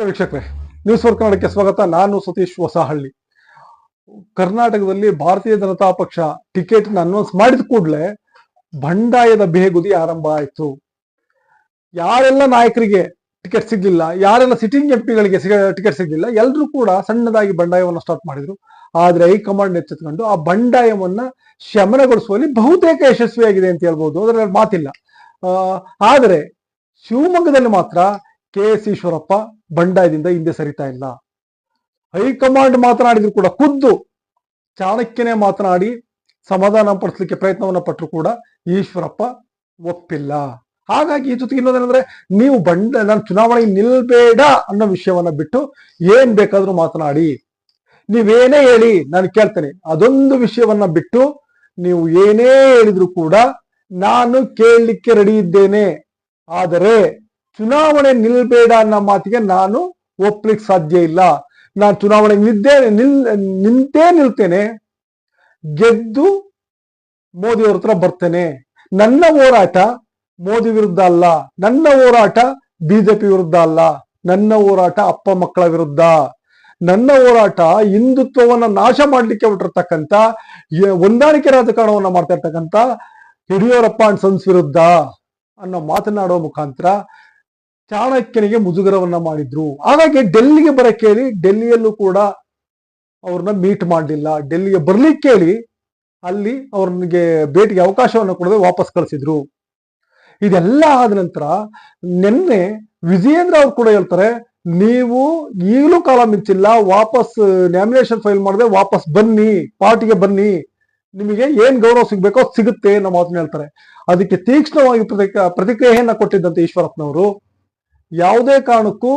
ನಮಸ್ಕಾರ ವೀಕ್ಷಕರೇ. News four ಕನ್ನಡಕ್ಕೆ ಸ್ವಾಗತ. ನಾನು ಸತೀಶ್ ಹೊಸಹಳ್ಳಿ. ಕರ್ನಾಟಕದಲ್ಲಿ ಭಾರತೀಯ ಜನತಾ ಪಕ್ಷ ಟಿಕೆಟ್ ಅನೌನ್ಸ್ ಮಾಡಿದ ಕೂಡಲೇ ಬಂಡಾಯದ ಬೇಗುದಿ ಆರಂಭ ಆಯಿತು. ಯಾರೆಲ್ಲ ನಾಯಕರಿಗೆ ಟಿಕೆಟ್ ಸಿಗ್ಲಿಲ್ಲ, ಯಾರೆಲ್ಲ ಸಿಟ್ಟಿಂಗ್ ಎಂ ಪಿಗಳಿಗೆ ಟಿಕೆಟ್ ಸಿಗ್ಲಿಲ್ಲ ಎಲ್ಲರೂ ಕೂಡ ಸಣ್ಣದಾಗಿ ಬಂಡಾಯವನ್ನು ಸ್ಟಾರ್ಟ್ ಮಾಡಿದ್ರು. ಆದ್ರೆ ಹೈಕಮಾಂಡ್ ಎಚ್ಚೆತ್ಕೊಂಡು ಆ ಬಂಡಾಯವನ್ನ ಶಮನಗೊಳಿಸುವಲ್ಲಿ ಬಹುತೇಕ ಯಶಸ್ವಿಯಾಗಿದೆ ಅಂತ ಹೇಳ್ಬೋದು. ಅದರಲ್ಲಿ ಮಾತಿಲ್ಲ. ಆದರೆ ಶಿವಮೊಗ್ಗದಲ್ಲಿ ಮಾತ್ರ ಕೆ ಎಸ್ ಈಶ್ವರಪ್ಪ ಬಂಡಾಯದಿಂದ ಹಿಂದೆ ಸರಿತಾ ಇಲ್ಲ. ಹೈಕಮಾಂಡ್ ಮಾತನಾಡಿದ್ರು ಕೂಡ ಖುದ್ದು ಚಾಣಕ್ಯನೇ ಮಾತನಾಡಿ ಸಮಾಧಾನ ಪಡಿಸ್ಲಿಕ್ಕೆ ಪ್ರಯತ್ನವನ್ನ ಪಟ್ಟರು ಕೂಡ ಈಶ್ವರಪ್ಪ ಒಪ್ಪಿಲ್ಲ. ಹಾಗಾಗಿ ಈ ಜೊತೆಗೆ ಇನ್ನೊಂದೇನಂದ್ರೆ ನೀವು ಬಂಡ ನಾನು ಚುನಾವಣೆಗೆ ನಿಲ್ಬೇಡ ಅನ್ನೋ ವಿಷಯವನ್ನ ಬಿಟ್ಟು ಏನ್ ಬೇಕಾದ್ರೂ ಮಾತನಾಡಿ. ನೀವೇನೇ ಹೇಳಿ ನಾನು ಕೇಳ್ತೇನೆ. ಅದೊಂದು ವಿಷಯವನ್ನ ಬಿಟ್ಟು ನೀವು ಏನೇ ಹೇಳಿದ್ರು ಕೂಡ ನಾನು ಕೇಳಲಿಕ್ಕೆ ರೆಡಿ ಇದ್ದೇನೆ. ಆದರೆ ಚುನಾವಣೆ ನಿಲ್ಬೇಡ ಅನ್ನೋ ಮಾತಿಗೆ ನಾನು ಒಪ್ಲಿಕ್ಕೆ ಸಾಧ್ಯ ಇಲ್ಲ. ನಾನು ಚುನಾವಣೆ ನಿದ್ದೆ ನಿಲ್ ನಿಂತೇ ನಿಲ್ತೇನೆ. ಗೆದ್ದು ಮೋದಿ ಅವ್ರ ಹತ್ರ ಬರ್ತೇನೆ. ನನ್ನ ಹೋರಾಟ ಮೋದಿ ವಿರುದ್ಧ ಅಲ್ಲ. ನನ್ನ ಹೋರಾಟ ಬಿಜೆಪಿ ವಿರುದ್ಧ ಅಲ್ಲ. ನನ್ನ ಹೋರಾಟ ಅಪ್ಪ ಮಕ್ಕಳ ವಿರುದ್ಧ. ನನ್ನ ಹೋರಾಟ ಹಿಂದುತ್ವವನ್ನ ನಾಶ ಮಾಡ್ಲಿಕ್ಕೆ ಹೊರಟಿರ್ತಕ್ಕಂಥ ಯ- ಹೊಂದಾಣಿಕೆ ರಾಜಕಾರಣವನ್ನ ಮಾಡ್ತಾ ಇರ್ತಕ್ಕಂಥ ಯಡಿಯೂರಪ್ಪ ಅಂಡ್ ಸನ್ಸ್ ವಿರುದ್ಧ ಅನ್ನೋ ಮಾತನಾಡುವ ಮುಖಾಂತರ ಚಾಣಕ್ಯನಿಗೆ ಮುಜುಗರವನ್ನ ಮಾಡಿದ್ರು. ಹಾಗಾಗಿ ಡೆಲ್ಲಿಗೆ ಬರಕ್ಕೆ ಹೇಳಿ ಡೆಲ್ಲಿಯಲ್ಲೂ ಕೂಡ ಅವ್ರನ್ನ ಮೀಟ್ ಮಾಡಲಿಲ್ಲ. ಡೆಲ್ಲಿಗೆ ಬರ್ಲಿಕ್ಕೆ ಹೇಳಿ ಅಲ್ಲಿ ಅವ್ರಿಗೆ ಭೇಟಿಗೆ ಅವಕಾಶವನ್ನು ಕೊಡದೆ ವಾಪಸ್ ಕಳಿಸಿದ್ರು. ಇದೆಲ್ಲ ಆದ ನಂತರ ನಿನ್ನೆ ವಿಜಯೇಂದ್ರ ಅವ್ರು ಕೂಡ ಹೇಳ್ತಾರೆ, ನೀವು ಈಗಲೂ ಕಾಲ ಮಿಂಚಿಲ್ಲ, ವಾಪಸ್ ನ್ಯಾಮಿನೇಷನ್ ಫೈಲ್ ಮಾಡದೆ ವಾಪಸ್ ಬನ್ನಿ, ಪಾರ್ಟಿಗೆ ಬನ್ನಿ. ನಿಮಗೆ ಏನ್ ಗೌರವ ಸಿಗ್ಬೇಕೋ ಸಿಗುತ್ತೆ, ಅನ್ನೋ ಮಾತನ್ನ ಹೇಳ್ತಾರೆ. ಅದಕ್ಕೆ ತೀಕ್ಷ್ಣವಾಗಿ ಪ್ರತಿಕ, ಪ್ರತಿಕ್ರಿಯೆಯನ್ನ ಕೊಟ್ಟಿದ್ದಂತೆ ಈಶ್ವರಪ್ಪನವರು. ಯಾವುದೇ ಕಾರಣಕ್ಕೂ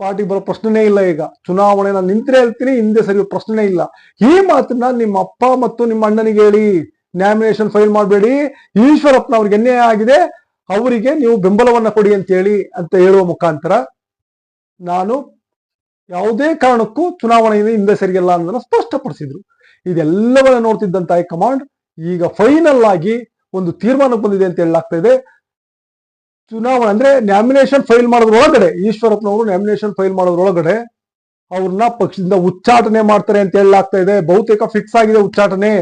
ಪಾರ್ಟಿ ಬರೋ ಪ್ರಶ್ನೆನೇ ಇಲ್ಲ ಈಗ. ಚುನಾವಣೆ ನಾನು ನಿಂತರೆ ಹೇಳ್ತೀನಿ, ಹಿಂದೆ ಸರಿಯೋ ಪ್ರಶ್ನೆನೇ ಇಲ್ಲ. ಈ ಮಾತನ್ನ ನಿಮ್ಮ ಅಪ್ಪ ಮತ್ತು ನಿಮ್ಮ ಅಣ್ಣನಿಗೆ ಹೇಳಿ. ನ್ಯಾಮಿನೇಷನ್ ಫೈಲ್ ಮಾಡಬೇಡಿ. ಈಶ್ವರಪ್ಪನವ್ರಿಗೆ ಎನ್ನೇ ಆಗಿದೆ, ಅವರಿಗೆ ನೀವು ಬೆಂಬಲವನ್ನ ಕೊಡಿ ಅಂತ ಹೇಳಿ ಅಂತ ಹೇಳುವ ಮುಖಾಂತರ ನಾನು ಯಾವುದೇ ಕಾರಣಕ್ಕೂ ಚುನಾವಣೆಯಿಂದ ಹಿಂದೆ ಸರಿಯಲ್ಲ ಅನ್ನೋದನ್ನ ಸ್ಪಷ್ಟಪಡಿಸಿದ್ರು. ಇದೆಲ್ಲವನ್ನ ನೋಡ್ತಿದ್ದಂತ ಹೈಕಮಾಂಡ್ ಈಗ ಫೈನಲ್ ಆಗಿ ಒಂದು ತೀರ್ಮಾನಕ್ಕೆ ಬಂದಿದೆ ಅಂತ ಹೇಳಲಾಗ್ತಾ ಇದೆ. ಚುನಾವಣೆ ಅಂದ್ರೆ ನ್ಯಾಮಿನೇಷನ್ ಫೈಲ್ ಮಾಡೋದ್ರೊಳಗಡೆ, ಈಶ್ವರಪ್ಪನವರು ನ್ಯಾಮಿನೇಷನ್ ಫೈಲ್ ಮಾಡೋದ್ರೊಳಗಡೆ ಅವ್ರನ್ನ ಪಕ್ಷದಿಂದ ಉಚ್ಚಾಟನೆ ಮಾಡ್ತಾರೆ ಅಂತ ಹೇಳಲಾಗ್ತಾ ಇದೆ. ಬಹುತೇಕ ಫಿಕ್ಸ್ ಆಗಿದೆ ಉಚ್ಚಾಟನೆ.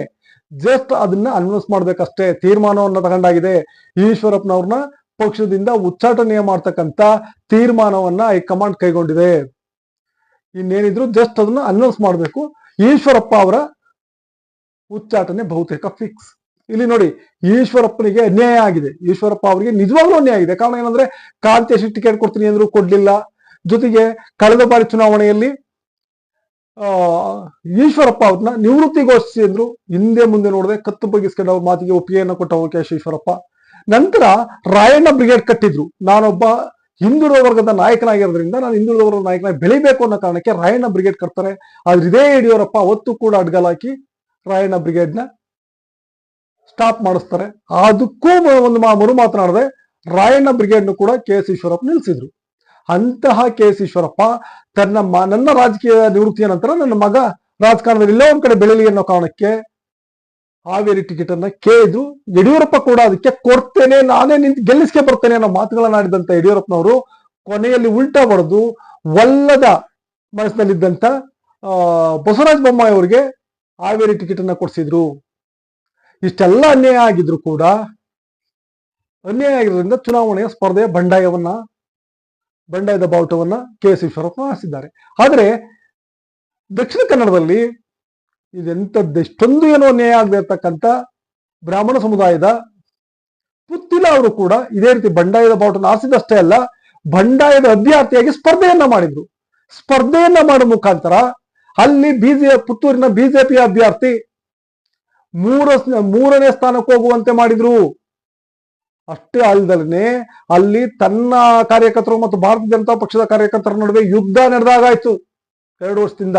ಜಸ್ಟ್ ಅದನ್ನ ಅನೌನ್ಸ್ ಮಾಡ್ಬೇಕಷ್ಟೇ. ತೀರ್ಮಾನವನ್ನ ತಗೊಂಡಾಗಿದೆ. ಈಶ್ವರಪ್ಪನವ್ರನ್ನ ಪಕ್ಷದಿಂದ ಉಚ್ಚಾಟನೆ ಮಾಡ್ತಕ್ಕಂತ ತೀರ್ಮಾನವನ್ನ ಹೈಕಮಾಂಡ್ ಕೈಗೊಂಡಿದೆ. ಇನ್ನೇನಿದ್ರು ಜಸ್ಟ್ ಅದನ್ನ ಅನೌನ್ಸ್ ಮಾಡಬೇಕು. ಈಶ್ವರಪ್ಪ ಅವರ ಉಚ್ಚಾಟನೆ ಬಹುತೇಕ ಫಿಕ್ಸ್ ಇಲ್ಲಿ ನೋಡಿ ಈಶ್ವರಪ್ಪನಿಗೆ ಅನ್ಯಾಯ ಆಗಿದೆ. ಈಶ್ವರಪ್ಪ ಅವರಿಗೆ ನಿಜವಾಗ್ಲೂ ಅನ್ಯಾಯ ಆಗಿದೆ. ಕಾರಣ ಏನಂದ್ರೆ ಕಾಂತೇಶ್ ಟಿಕೆಟ್ ಕೊಡ್ತೀನಿ ಅಂದ್ರೂ ಕೊಡ್ಲಿಲ್ಲ. ಜೊತೆಗೆ ಕಳೆದ ಬಾರಿ ಚುನಾವಣೆಯಲ್ಲಿ ಈಶ್ವರಪ್ಪ ಅವ್ರನ್ನ ನಿವೃತ್ತಿ ಘೋಷಿಸಿ ಅಂದ್ರು, ಹಿಂದೆ ಮುಂದೆ ನೋಡದೆ ಕತ್ತು ಬಗ್ಗಿಸ್ಕೊಂಡು ಅವ್ರ ಮಾತಿಗೆ ಒಪ್ಪಿಗೆಯನ್ನು ಕೊಟ್ಟ ಅವಕಾಶ ಈಶ್ವರಪ್ಪ. ನಂತರ ರಾಯಣ್ಣ ಬ್ರಿಗೇಡ್ ಕಟ್ಟಿದ್ರು. ನಾನೊಬ್ಬ ಹಿಂದುಳಿದ ವರ್ಗದ ನಾಯಕನಾಗಿರೋದ್ರಿಂದ ನಾನು ಹಿಂದುಳಿದ ವರ್ಗದ ನಾಯಕನಾಗಿ ಬೆಳಿಬೇಕು ಅನ್ನೋ ಕಾರಣಕ್ಕೆ ರಾಯಣ್ಣ ಬ್ರಿಗೇಡ್ ಕಟ್ತಾರೆ. ಆದ್ರೆ ಇದೇ ಯಡಿಯೂರಪ್ಪ ಅವತ್ತು ಕೂಡ ಅಡ್ಗಲಾಕಿ ರಾಯಣ್ಣ ಬ್ರಿಗೇಡ್ನ ಸ್ಟಾಪ್ ಮಾಡಿಸ್ತಾರೆ. ಅದಕ್ಕೂ ಒಂದು ಮರು ಮಾತನಾಡದೆ ರಾಯಣ್ಣ ಬ್ರಿಗೇಡ್ನು ಕೂಡ ಕೆ ಎಸ್ ಈಶ್ವರಪ್ಪ ನಿಲ್ಲಿಸಿದ್ರು ಅಂತಹ ಕೆ ಎಸ್ ಈಶ್ವರಪ್ಪ ತನ್ನ ನನ್ನ ರಾಜಕೀಯ ನಿವೃತ್ತಿಯ ನಂತರ ನನ್ನ ಮಗ ರಾಜಕಾರಣದಲ್ಲಿ ಎಲ್ಲೋ ಒಂದ್ ಕಡೆ ಬೆಳೆಯಲಿ ಅನ್ನೋ ಕಾರಣಕ್ಕೆ ಹಾವೇರಿ ಟಿಕೆಟ್ ಅನ್ನ ಕೇಳಿದ್ರು. ಯಡಿಯೂರಪ್ಪ ಕೂಡ ಅದಕ್ಕೆ ಕೊಡ್ತೇನೆ, ನಾನೇ ನಿಂತು ಗೆಲ್ಲಿಸ್ಕೆ ಬರ್ತೇನೆ ಅನ್ನೋ ಮಾತುಗಳನ್ನ ಆಡಿದಂತ ಯಡಿಯೂರಪ್ಪನವರು ಕೊನೆಯಲ್ಲಿ ಉಲ್ಟಾ ಬರೆದು ಒಲ್ಲದ ಮನಸ್ಸಿನಲ್ಲಿದ್ದಂತ ಬಸವರಾಜ ಬೊಮ್ಮಾಯಿ ಅವರಿಗೆ ಹಾವೇರಿ ಟಿಕೆಟ್ ಅನ್ನ ಕೊಡಿಸಿದ್ರು. ಇಷ್ಟೆಲ್ಲ ಅನ್ಯಾಯ ಆಗಿದ್ರು ಕೂಡ, ಅನ್ಯಾಯ ಆಗಿರೋದ್ರಿಂದ ಚುನಾವಣೆಯ ಸ್ಪರ್ಧೆಯ ಬಂಡಾಯವನ್ನ, ಬಂಡಾಯದ ಬಾವುಟವನ್ನ ಕೆ ಎಸ್ ಈಶ್ವರಪ್ಪ ಹಾರಿಸಿದ್ದಾರೆ. ಆದರೆ, ದಕ್ಷಿಣ ಕನ್ನಡದಲ್ಲಿ ಇದೆಂಥದ್ದು, ಎಷ್ಟೊಂದು ಏನೋ ಅನ್ಯಾಯ ಆಗದೆ ಇರ್ತಕ್ಕಂಥ ಬ್ರಾಹ್ಮಣ ಸಮುದಾಯದ ಪುತ್ತಿಲ ಅವರು ಕೂಡ ಇದೇ ರೀತಿ ಬಂಡಾಯದ ಬಾವುಟನ ಹಾಸಿದಷ್ಟೇ ಅಲ್ಲ, ಬಂಡಾಯದ ಅಭ್ಯರ್ಥಿಯಾಗಿ ಸ್ಪರ್ಧೆಯನ್ನ ಮಾಡಿದ್ರು. ಸ್ಪರ್ಧೆಯನ್ನ ಮಾಡುವ ಮುಖಾಂತರ ಅಲ್ಲಿ ಬಿಜೆ, ಪುತ್ತೂರಿನ ಬಿಜೆಪಿ ಅಭ್ಯರ್ಥಿ ಮೂರ ಮೂರನೇ ಸ್ಥಾನಕ್ಕೆ ಹೋಗುವಂತೆ ಮಾಡಿದ್ರು. ಅಷ್ಟೇ ಅಲ್ಲದಲ್ಲೇ ಅಲ್ಲಿ ತನ್ನ ಕಾರ್ಯಕರ್ತರು ಮತ್ತು ಭಾರತೀಯ ಜನತಾ ಪಕ್ಷದ ಕಾರ್ಯಕರ್ತರ ನಡುವೆ ಯುದ್ಧ ನಡೆದಾಗಾಯ್ತು ಎರಡು ವರ್ಷದಿಂದ.